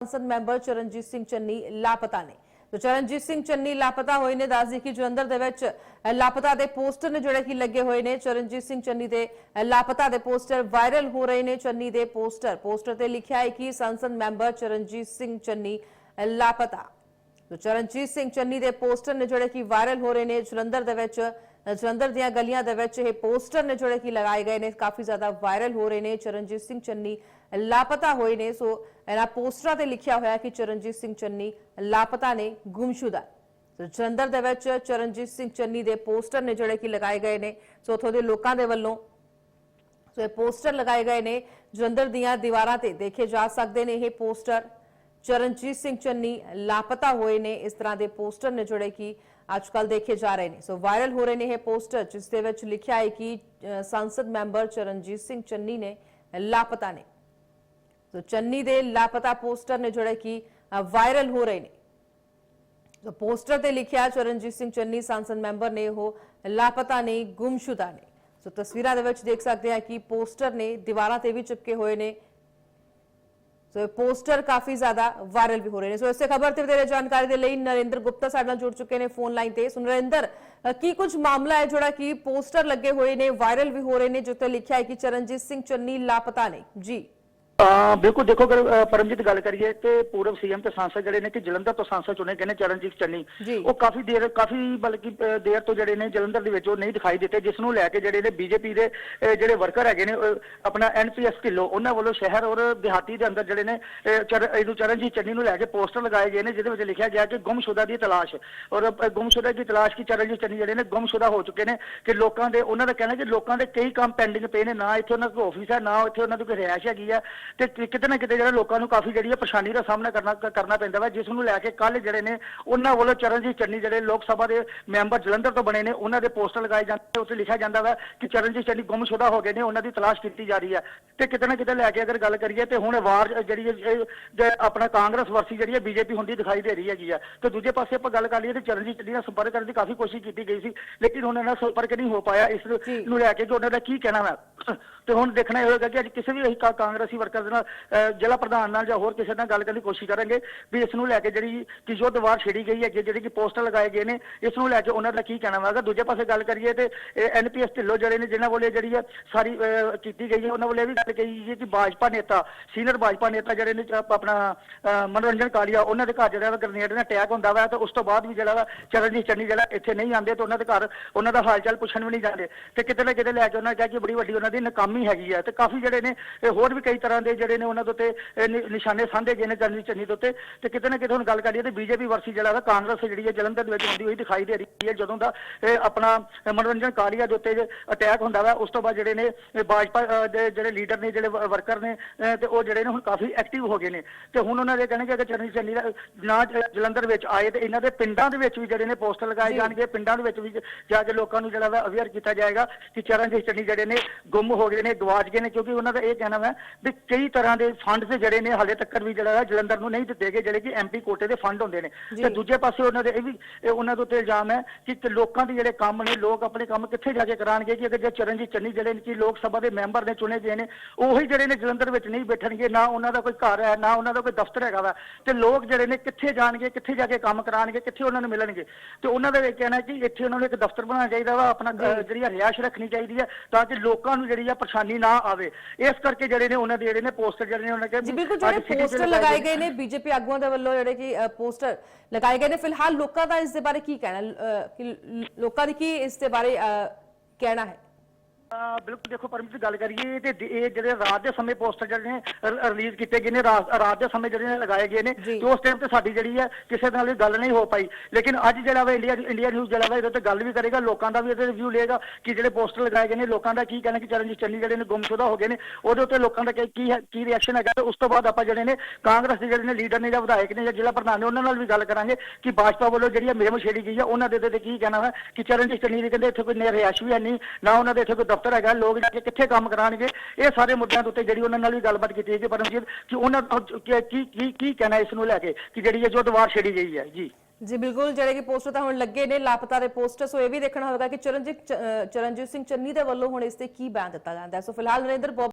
ਸੰਸਦ ਮੈਂਬਰ ਚਰਨਜੀਤ ਸਿੰਘ ਚੰਨੀ ਲਾਪਤਾ ਨੇ। ਤੋ ਚਰਨਜੀਤ ਸਿੰਘ ਚੰਨੀ ਲਾਪਤਾ ਹੋਏ ਨੇ ਦੱਸਦੀ ਕਿ ਜਲੰਧਰ ਦੇ ਵਿੱਚ ਲਾਪਤਾ ਦੇ ਪੋਸਟਰ ਨੇ ਜਿਹੜੇ ਕਿ ਲੱਗੇ ਹੋਏ ਨੇ। ਚਰਨਜੀਤ ਸਿੰਘ ਚੰਨੀ ਦੇ ਲਾਪਤਾ ਦੇ ਪੋਸਟਰ ਵਾਇਰਲ ਹੋ ਰਹੇ ਨੇ। ਚੰਨੀ ਦੇ ਪੋਸਟਰ ਪੋਸਟਰ ਤੇ ਲਿਖਿਆ ਹੈ ਕਿ ਸੰਸਦ ਮੈਂਬਰ ਚਰਨਜੀਤ ਸਿੰਘ ਚੰਨੀ ਲਾਪਤਾ। ਤੋ ਚਰਨਜੀਤ ਸਿੰਘ ਚੰਨੀ ਦੇ ਪੋਸਟਰ ਨੇ ਜਿਹੜੇ ਕਿ ਵਾਇਰਲ ਹੋ ਰਹੇ ਨੇ। ਜਲੰਧਰ ਦੇ ਵਿੱਚ ਜਲੰਧਰ ਦੀਆਂ ਗਲੀਆਂ ਦੇ ਵਿੱਚ ਇਹ ਪੋਸਟਰ ਨੇ ਜਿਹੜੇ ਕਿ ਲਗਾਏ ਗਏ ਨੇ, ਕਾਫੀ ਜ਼ਿਆਦਾ ਵਾਇਰਲ ਹੋ ਰਹੇ ਨੇ। ਚਰਨਜੀਤ ਸਿੰਘ ਚੰਨੀ ਲਾਪਤਾ ਹੋਏ ਨੇ। ਸੋ ਇਹਨਾਂ ਪੋਸਟਰਾਂ ਤੇ ਲਿਖਿਆ ਹੋਇਆ ਕਿ ਚਰਨਜੀਤ ਸਿੰਘ ਚੰਨੀ ਲਾਪਤਾ ਨੇ, ਗੁੰਮਸ਼ੁਦਾ। ਸੋ ਜਲੰਧਰ ਦੇ ਵਿੱਚ ਚਰਨਜੀਤ ਸਿੰਘ ਚੰਨੀ ਦੇ ਪੋਸਟਰ ਨੇ ਜਿਹੜੇ ਕਿ ਲਗਾਏ ਗਏ ਨੇ। ਸੋ ਉੱਥੋਂ ਦੇ ਲੋਕਾਂ ਦੇ ਵੱਲੋਂ ਸੋ ਇਹ ਪੋਸਟਰ ਲਗਾਏ ਗਏ ਨੇ। ਜਲੰਧਰ ਦੀਆਂ ਦੀਵਾਰਾਂ ਤੇ ਦੇਖੇ ਜਾ ਸਕਦੇ ਨੇ ਇਹ ਪੋਸਟਰ। ਚਰਨਜੀਤ ਸਿੰਘ ਚੰਨੀ ਲਾਪਤਾ ਹੋਏ ਨੇ। ਇਸ ਤਰ੍ਹਾਂ ਦੇ ਪੋਸਟਰ ਨੇ ਜਿਹੜੇ ਕਿ ਅੱਜਕੱਲ ਦੇਖੇ ਜਾ ਰਹੇ ਨੇ। ਸੋ ਵਾਇਰਲ ਹੋ ਰਹੇ ਨੇ ਇਹ ਪੋਸਟਰ, ਜਿਸ ਦੇ ਵਿੱਚ ਲਿਖਿਆ ਹੈ ਕਿ ਸੰਸਦ ਮੈਂਬਰ ਚਰਨਜੀਤ ਸਿੰਘ ਚੰਨੀ ਨੇ ਲਾਪਤਾ ਨੇ। ਸੋ ਚੰਨੀ ਦੇ ਲਾਪਤਾ ਪੋਸਟਰ ਨੇ ਜਿਹੜੇ ਕਿ ਵਾਇਰਲ ਹੋ ਰਹੇ ਨੇ। ਸੋ ਪੋਸਟਰ ਤੇ ਲਿਖਿਆ ਚਰਨਜੀਤ ਸਿੰਘ ਚੰਨੀ ਸੰਸਦ ਮੈਂਬਰ ਨੇ ਉਹ ਲਾਪਤਾ ਨੇ, ਗੁੰਮਸ਼ੁਦਾ ਨੇ। ਸੋ ਤਸਵੀਰਾਂ ਦੇ ਵਿੱਚ ਦੇਖ ਸਕਦੇ ਆ ਕਿ ਪੋਸਟਰ ਨੇ ਦੀਵਾਰਾਂ ਤੇ ਵੀ ਚਿਪਕੇ ਹੋਏ ਨੇ। ਸੋ ਇਹ ਪੋਸਟਰ ਕਾਫੀ ਜ਼ਿਆਦਾ ਵਾਇਰਲ ਵੀ ਹੋ ਰਹੇ ਨੇ। ਸੋ ਇਸੇ ਖਬਰ ਤੇ ਵਧੇਰੇ ਜਾਣਕਾਰੀ ਦੇ ਲਈ ਨਰਿੰਦਰ ਗੁਪਤਾ ਸਾਡੇ ਨਾਲ ਜੁੜ ਚੁੱਕੇ ਨੇ ਫੋਨ ਲਾਈਨ ਤੇ। ਸੋ ਨਰਿੰਦਰ ਕੀ ਕੁਝ ਮਾਮਲਾ ਹੈ ਜਿਹੜਾ ਕਿ ਪੋਸਟਰ ਲੱਗੇ ਹੋਏ ਨੇ ਵਾਇਰਲ ਵੀ ਹੋ ਰਹੇ ਨੇ, ਜਿੱਥੇ ਲਿਖਿਆ ਹੈ ਕਿ ਚਰਨਜੀਤ ਸਿੰਘ ਚੰਨੀ ਲਾਪਤਾ ਨੇ? ਜੀ। ਹਾਂ ਬਿਲਕੁਲ ਦੇਖੋ ਅਗਰ ਪਰਮਜੀਤ ਗੱਲ ਕਰੀਏ ਤੇ ਪੂਰਵ ਸੀਐਮ ਤੇ ਸਾਂਸਦ ਜਿਹੜੇ ਨੇ ਕਿ ਜਲੰਧਰ ਤੋਂ ਸਾਂਸਦ ਚੁਣੇ ਗਏ ਨੇ ਚਰਨਜੀਤ ਚੰਨੀ। ਉਹ ਕਾਫੀ ਦੇਰ ਕਾਫੀ ਬਲਕਿ ਦੇਰ ਤੋਂ ਜਿਹੜੇ ਨੇ ਜਲੰਧਰ ਦੇ ਵਿੱਚ ਉਹ ਨਹੀਂ ਦਿਖਾਈ ਦਿੱਤੇ ਜਿਸ ਨੂੰ ਲੈ ਕੇ ਜਿਹੜੇ ਨੇ ਬੀਜੇਪੀ ਦੇ ਜਿਹੜੇ ਵਰਕਰ ਹੈਗੇ ਨੇ ਆਪਣਾ ਐਨਪੀਐਸ ਢਿੱਲੋਂ ਉਹਨਾਂ ਵੱਲੋਂ ਸ਼ਹਿਰ ਔਰ ਦਿਹਾਤੀ ਦੇ ਅੰਦਰ ਜਿਹੜੇ ਨੇ ਇਹਨੂੰ ਚਰਨਜੀਤ ਚੰਨੀ ਨੂੰ ਲੈ ਕੇ ਪੋਸਟਰ ਲਗਾਏ ਗਏ ਨੇ ਜਿਹਦੇ ਵਿੱਚ ਲਿਖਿਆ ਗਿਆ ਕਿ ਗੁੰਮਸ਼ੁਦਾ ਦੀ ਤਲਾਸ਼ ਔਰ ਗੁੰਮਸ਼ੁਦਾ ਦੀ ਤਲਾਸ਼ ਕੀ ਚਰਨਜੀਤ ਚੰਨੀ ਜਿਹੜੇ ਨੇ ਗੁੰਮਸ਼ੁਦਾ ਹੋ ਚੁੱਕੇ ਨੇ ਕਿ ਲੋਕਾਂ ਦੇ ਉਹਨਾਂ ਦਾ ਕਹਿਣਾ ਕਿ ਲੋਕਾਂ ਦੇ ਕਈ ਕੰਮ ਪੈਂਡਿੰਗ ਪਏ ਨੇ ਨਾ ਇੱਥੇ ਉਹਨਾਂ ਕੋਲ ਆਫਿਸ ਹੈ ਨਾ ਇੱਥੇ ਉਹਨਾਂ ਦੀ ਕੋਈ ਰਿਹਾਇਸ਼ ਹੈਗੀ ਆ ਤੇ ਕਿ- ਕਿਤੇ ਨਾ ਕਿਤੇ ਜਿਹੜਾ ਲੋਕਾਂ ਨੂੰ ਕਾਫੀ ਜਿਹੜੀ ਹੈ ਪਰੇਸ਼ਾਨੀ ਦਾ ਸਾਹਮਣਾ ਕਰਨਾ ਕ- ਕਰਨਾ ਪੈਂਦਾ ਵਾ ਜਿਸ ਨੂੰ ਲੈ ਕੇ ਕੱਲ ਜਿਹੜੇ ਨੇ ਉਹਨਾਂ ਵੱਲੋਂ ਚਰਨਜੀਤ ਚੰਨੀ ਜਿਹੜੇ ਲੋਕ ਸਭਾ ਦੇ ਮੈਂਬਰ ਜਲੰਧਰ ਤੋਂ ਬਣੇ ਨੇ ਉਹਨਾਂ ਦੇ ਪੋਸਟਰ ਲਗਾਏ ਜਾਂਦੇ ਉੱਤੇ ਲਿਖਿਆ ਜਾਂਦਾ ਵਾ ਕਿ ਚਰਨਜੀਤ ਚੰਨੀ ਗੁੰਮਸ਼ੁਦਾ ਹੋ ਗਏ ਨੇ ਉਹਨਾਂ ਦੀ ਤਲਾਸ਼ ਕੀਤੀ ਜਾ ਰਹੀ ਹੈ ਤੇ ਕਿਤੇ ਨਾ ਕਿਤੇ ਲੈ ਕੇ ਅਗਰ ਗੱਲ ਕਰੀਏ ਤੇ ਹੁਣ ਵਾਰ ਜਿਹੜੀ ਇਹ- ਇਹ ਜੇ ਆਪਣਾ ਕਾਂਗਰਸ ਵਰਸੀ ਜਿਹੜੀ ਹੈ ਬੀਜੇਪੀ ਹੁੰਦੀ ਦਿਖਾਈ ਦੇ ਰਹੀ ਹੈਗੀ ਆ। ਤੇ ਦੂਜੇ ਪਾਸੇ ਆਪਾਂ ਗੱਲ ਕਰ ਲਈਏ ਤੇ ਚਰਨਜੀਤ ਚੰਨੀ ਨਾਲ ਸੰਪਰਕ ਕਰਨ ਦੀ ਕਾਫੀ ਕੋਸ਼ਿਸ਼ ਕੀਤੀ ਗਈ ਸੀ ਲੇਕਿਨ ਉਹਨਾਂ ਨਾਲ ਸੰਪਰਕ ਨਹੀਂ ਹੋ ਪਾਇਆ ਇਸ ਜੀ। ਨੂੰ ਲੈ ਕੇ ਕਿ ਉਹਨਾਂ ਦਾ ਕੀ ਕਹਿਣਾ ਵਾ। ਤੇ ਹੁਣ ਦੇਖਣਾ ਇਹ ਹੋਏਗਾ ਕਿ ਅੱਜ ਕਿਸੇ ਵੀ ਅਸੀਂ ਕਾ- ਕਾਂਗਰਸੀ ਵਰਕਰ ਦੇ ਨਾਲ ਜ਼ਿਲ੍ਹਾ ਪ੍ਰਧਾਨ ਨਾਲ ਜਾਂ ਹੋਰ ਕਿਸੇ ਨਾਲ ਗੱਲ ਕਰਨ ਦੀ ਕੋਸ਼ਿਸ਼ ਕਰਾਂਗੇ ਵੀ ਇਸ ਨੂੰ ਲੈ ਕੇ ਜਿਹੜੀ ਕਿ ਜੋ ਦੀਵਾਰ ਛੇੜੀ ਗਈ ਹੈ, ਜਿਹੜੀ ਕਿ ਪੋਸਟਰ ਲਗਾਏ ਗਏ ਨੇ, ਇਸ ਨੂੰ ਲੈ ਕੇ ਉਹਨਾਂ ਦਾ ਕੀ ਕਹਿਣਾ ਵਾ? ਅਗਰ ਦੂਜੇ ਪਾਸੇ ਗੱਲ ਕਰੀਏ ਤੇ ਐਨਪੀਐਸ ਢਿੱਲੋਂ ਜਿਹੜੇ ਨੇ, ਜਿਨ੍ਹਾਂ ਵੱਲੋਂ ਜਿਹੜੀ ਹੈ ਸਾਰੀ ਕੀਤੀ ਗਈ ਹੈ, ਉਹਨਾਂ ਵੱਲੋਂ ਇਹ ਵੀ ਗੱਲ ਕਹੀ ਗਈ ਹੈ ਕਿ ਭਾਜਪਾ ਨੇਤਾ, ਸੀਨੀਅਰ ਭਾਜਪਾ ਨੇਤਾ ਜਿਹੜੇ ਨੇ ਆਪਣਾ ਮਨੋਰੰਜਨ ਕਾਲੀਆ ਉਹਨਾਂ ਦੇ ਘਰ ਜਿਹੜਾ ਵਾ ਗ੍ਰਨੇਡ ਨਾਲ ਅਟੈਕ ਹੁੰਦਾ ਵਾ ਤੇ ਉਸ ਤੋਂ ਬਾਅਦ ਵੀ ਜਿਹੜਾ ਵਾ ਚਰਨਜੀਤ ਚੰਨੀ ਜਿਹੜਾ ਇੱਥੇ ਨਹੀਂ ਆਉਂਦੇ ਤੇ ਉਹਨਾਂ ਦੇ ਘਰ, ਉਹਨਾਂ ਦਾ ਹਾਲ ਚਾਲ ਪੁੱਛਣ ਵੀ ਨਹੀਂ ਜਾਂਦੇ। ਤੇ ਕਿਤੇ ਨਾ ਕਿਤੇ ਲੈ ਕੇ ਉਹਨਾਂ ਕਿਹਾ ਕਿ ਬੜੀ ਵੱਡੀ ਉਹਨਾਂ ਦੀ ਨਾਕਾਮੀ ਹੈਗੀ ਹੈ ਤੇ ਕਾਫੀ ਜਿਹੜੇ ਨੇ ਹੋਰ ਵੀ ਕਈ ਤਰ੍ਹਾਂ ਦੇ ਜਿਹੜੇ ਨੇ ਉਹਨਾਂ ਦੇ ਉੱਤੇ ਨਿਸ਼ਾਨੇ ਸਾਂਝੇ ਗਏ ਨੇ ਚਰਨਜੀਤ ਚੰਨੀ ਦੇ ਉੱਤੇ। ਤੇ ਕਿਤੇ ਨਾ ਕਿਤੇ ਹੁਣ ਗੱਲ ਕਰੀਏ ਤੇ ਬੀਜੇਪੀ ਵਰਸੀ ਜਿਹੜਾ ਵਾ ਕਾਂਗਰਸ ਜਿਹੜੀ ਹੈ ਜਲੰਧਰ ਦੇ ਵਿੱਚ ਹੁੰਦੀ ਹੋਈ ਦਿਖਾਈ ਦੇ ਰਹੀ ਹੈ। ਜਦੋਂ ਦਾ ਆਪਣਾ ਮਨੋਰੰਜਨ ਕਾਲੀਆ ਦੇ ਉੱਤੇ ਅਟੈਕ ਹੁੰਦਾ ਵਾ ਉਸ ਤੋਂ ਬਾਅਦ ਜਿਹੜੇ ਨੇ ਭਾਜਪਾ ਦੇ ਜਿਹੜੇ ਲੀਡਰ ਨੇ ਜਿਹੜੇ ਵਰਕਰ ਨੇ ਤੇ ਉਹ ਜਿਹੜੇ ਨੇ ਹੁਣ ਕਾਫੀ ਐਕਟਿਵ ਹੋ ਗਏ ਨੇ। ਤੇ ਹੁਣ ਉਹਨਾਂ ਦੇ ਕਹਿਣਗੇ ਕਿ ਚੰਨੀ ਦਾ ਨਾ ਜਲੰਧਰ ਵਿੱਚ ਆਏ ਤੇ ਇਹਨਾਂ ਦੇ ਪਿੰਡਾਂ ਦੇ ਵਿੱਚ ਵੀ ਜਿਹੜੇ ਨੇ ਪੋਸਟਰ ਲਗਾਏ। ਜਾਣਗੇ। ਪਿੰਡਾਂ ਦੇ ਵਿੱਚ ਵੀ ਜਾ ਕੇ ਲੋਕਾਂ ਨੂੰ ਜਿਹੜਾ ਵਾ ਅਵੇਅਰ ਕੀਤਾ ਜਾਏਗਾ ਕਿ ਚਰਨਜੀਤ ਚੰਨੀ ਜਿਹੜੇ ਨੇ ਗੁੰਮ ਹੋ ਗਏ ਨੇ ਗਵਾਚ ਗਏ ਨੇ। ਕਿਉਂਕਿ ਉਹਨਾਂ ਦਾ ਇਹ ਕਹਿਣਾ ਹੈ ਵੀ ਕਈ ਤਰ੍ਹਾਂ ਦੇ ਫੰਡਸ ਜਿਹੜੇ ਨੇ ਹਾਲੇ ਤੱਕ ਵੀ ਜਿਹੜਾ ਹੈ ਜਲੰਧਰ ਨੂੰ ਨਹੀਂ ਦਿੱਤੇ ਗਏ ਜਿਹੜੇ ਕਿ ਐਮਪੀ ਕੋਟੇ ਦੇ ਫੰਡ ਹੁੰਦੇ ਨੇ। ਤੇ ਦੂਜੇ ਪਾਸੇ ਉਹਨਾਂ ਦੇ ਇਹ ਵੀ ਇਹ ਉਹਨਾਂ ਦੇ ਉੱਤੇ ਇਲਜ਼ਾਮ ਹੈ ਕਿ ਲੋਕਾਂ ਦੇ ਜਿਹੜੇ ਕੰਮ ਨੇ ਲੋਕ ਆਪਣੇ ਕੰਮ ਕਿੱਥੇ ਜਾ ਕੇ ਕਰਾਣਗੇ ਕਿ ਅਗਰ ਜੇ ਚਰਨਜੀਤ ਚੰਨੀ ਜਿਹੜੇ ਨੇ ਕਿ ਲੋਕ ਸਭਾ ਦੇ ਮੈਂਬਰ ਨੇ ਚੁਣੇ ਗਏ ਨੇ ਉਹੀ ਜਿਹੜੇ ਨੇ ਜਲੰਧਰ ਵਿੱਚ ਨਹੀਂ ਬੈਠਣਗੇ ਨਾ ਉਹਨਾਂ ਦਾ ਕੋਈ ਘਰ ਹੈ ਨਾ ਉਹਨਾਂ ਦਾ ਕੋਈ ਦਫ਼ਤਰ ਹੈਗਾ ਵਾ ਤੇ ਲੋਕ ਜਿਹੜੇ ਨੇ ਕਿੱਥੇ ਜਾਣਗੇ ਕਿੱਥੇ ਜਾ ਕੇ ਕੰਮ ਕਰਾਣਗੇ ਕਿੱਥੇ ਉਹਨਾਂ ਨੂੰ ਮਿਲਣਗੇ। ਤੇ ਉਹਨਾਂ ਦਾ ਇਹ ਕਹਿਣਾ ਹੈ ਕਿ ਇੱਥੇ ਉਹਨਾਂ ਨੂੰ ਇੱਕ ਦਫ਼ਤਰ ਬਣਾਉਣਾ ਚਾਹੀਦਾ ਵਾ ਆਪਣਾ ਜਿਹੜੀ ਰਿਹਾਇਸ਼ ਰੱਖਣੀ ਚਾਹੀਦੀ ਹੈ ਤਾਂ ਕਿ ਲੋਕਾਂ ਨੂੰ ਜਿਹੜੀ ਆ ਪਰੇਸ਼ਾਨੀ ਨਾ ਆਵੇ। ਇਸ ਕਰਕੇ ਜਿਹੜੇ ਨੇ ਉਹਨਾਂ ਦੇ ਜਿਹੜੇ ਨੇ ਪੋਸਟਰ ਜਿਹੜੇ ਨੇ ਉਹਨਾਂ ਨੇ ਜੀ ਬਿਲਕੁਲ ਜਿਹੜੇ ਪੋਸਟਰ ਲਗਾਏ ਗਏ ਨੇ ਬੀਜੇਪੀ ਆਗੂਆਂ ਦੇ ਵੱਲੋਂ ਜਿਹੜੇ ਕਿ ਪੋਸਟਰ ਲਗਾਏ ਗਏ ਨੇ ਫਿਲਹਾਲ ਲੋਕਾਂ ਦਾ ਇਸ ਦੇ ਬਾਰੇ ਕੀ ਕਹਿਣਾ ਕਿ ਲੋਕਾਂ ਦੀ ਕੀ ਇਸ ਦੇ ਬਾਰੇ ਕਹਿਣਾ ਹੈ? ਬਿਲਕੁਲ ਦੇਖੋ ਪਰਮਿਤ ਗੱਲ ਕਰੀਏ ਤੇ ਦ- ਇਹ ਜਿਹੜੇ ਰਾਤ ਦੇ ਸਮੇਂ ਪੋਸਟਰ ਜਿਹੜੇ ਨੇ ਰਿਲੀਜ਼ ਕੀਤੇ ਗਏ ਨੇ ਰਾਤ ਰਾਤ ਦੇ ਸਮੇਂ ਜਿਹੜੇ ਨੇ ਲਗਾਏ ਗਏ ਨੇ ਜੀ। ਤੇ ਉਸ ਟਾਈਮ ਤੇ ਸਾਡੀ ਜਿਹੜੀ ਹੈ ਕਿਸੇ ਨਾਲ ਵੀ ਗੱਲ ਨਹੀਂ ਹੋ ਪਾਈ ਲੇਕਿਨ ਅੱਜ ਜਿਹੜਾ ਵਾ ਇੰਡੀਆ ਇੰਡੀਆ ਨਿਊਜ਼ ਜਿਹੜਾ ਵਾ ਇਹਦੇ ਤੇ ਗੱਲ ਵੀ ਕਰੇਗਾ ਲੋਕਾਂ ਦਾ ਵੀ ਇਹਦੇ ਰਿਵਿਊ ਲਏਗਾ ਕਿ ਜਿਹੜੇ ਪੋਸਟਰ ਲਗਾਏ ਗਏ ਨੇ ਲੋਕਾਂ ਦਾ ਕੀ ਕਹਿਣਾ ਕਿ ਚਰਨਜੀਤ ਚੰਨੀ ਜਿਹੜੇ ਨੇ ਗੁੰਮਸ਼ੁਦਾ ਹੋ ਗਏ ਨੇ ਉਹਦੇ ਉੱਤੇ ਲੋਕਾਂ ਦਾ ਕੀ ਕੀ ਹੈ- ਕੀ ਰਿਐਕਸ਼ਨ ਹੈਗਾ ਤੇ ਉਸ ਤੋਂ ਬਾਅਦ ਆਪਾਂ ਜਿਹੜੇ ਨੇ ਕਾਂਗਰਸ ਦੇ ਜਿਹੜੇ ਨੇ ਲੀਡਰ ਨੇ ਜਾਂ ਵਿਧਾਇਕ ਨੇ ਜਾਂ ਜ਼ਿਲ੍ਹਾ ਪ੍ਰਧਾਨ ਨੇ ਉਹਨਾਂ ਨਾਲ ਵੀ ਗੱਲ ਕਰਾਂਗੇ ਕਿ ਭਾਜਪਾ ਵੱਲੋਂ ਜਿਹੜੀ ਮੁਹਿੰਮ ਛੇੜੀ ਗਈ ਹੈ ਉਹਨਾਂ ਦੇ ਤੇ ਕੀ ਕਹਿਣਾ ਹੈ ਕਿ ਚਰਨਜੀਤ ਚੰਨੀ ਦੀ ਕਹਿੰਦੇ ਇੱਥੇ ਕੋਈ ਨਿਰ ਰਿਹਾਇਸ਼ ਵੀ ਹੈ ਨਹੀਂ ਨਾ ਉਹਨਾਂ ਦੇ ਇੱਥੇ ਕੋਈ ਦਫ਼ਤਰ ਹੈਗਾ, ਲੋਕ ਜਾ ਕੇ ਕਿੱਥੇ ਕੰਮ ਕਰਾਣਗੇ ਇਹ ਸਾਰੇ ਮੁੱਦਿਆਂ ਦੇ ਉੱਤੇ ਜਿਹੜੀ ਉਹਨਾਂ ਨਾਲ ਵੀ ਗੱਲਬਾਤ ਕੀਤੀ ਹੈ ਪਰਮਜੀਤ, ਕਿ ਉਹਨਾਂ ਕੀ ਕੀ, ਕੀ- ਕਹਿਣਾ ਇਸ ਨੂੰ ਲੈ ਕੇ, ਕਿ ਜਿਹੜੀ ਇਹ ਜੋ ਵਾਰ ਛੇੜੀ ਗਈ ਹੈ, ਜੀ। ਜੀ, ਬਿਲਕੁਲ, ਜਿਹੜੇ ਕਿ ਪੋਸਟਰ ਤਾਂ ਹੁਣ ਲੱਗੇ ਨੇ, ਲਾਪਤਾ ਦੇ ਪੋਸਟਰ, ਸੋ ਇਹ ਵੀ ਦੇਖਣਾ ਹੋਵੇਗਾ ਕਿ ਚਰਨਜੀਤ ਚਰਨਜੀਤ ਸਿੰਘ ਚੰਨੀ ਦੇ ਵੱਲੋਂ ਹੁਣ ਇਸ ਤੇ ਕੀ ਬਿਆਨ ਦਿੱਤਾ ਜਾਂਦਾ ਸੋ ਫਿਲਹਾਲ ਨਰਿੰਦਰ ਬਹੁਤ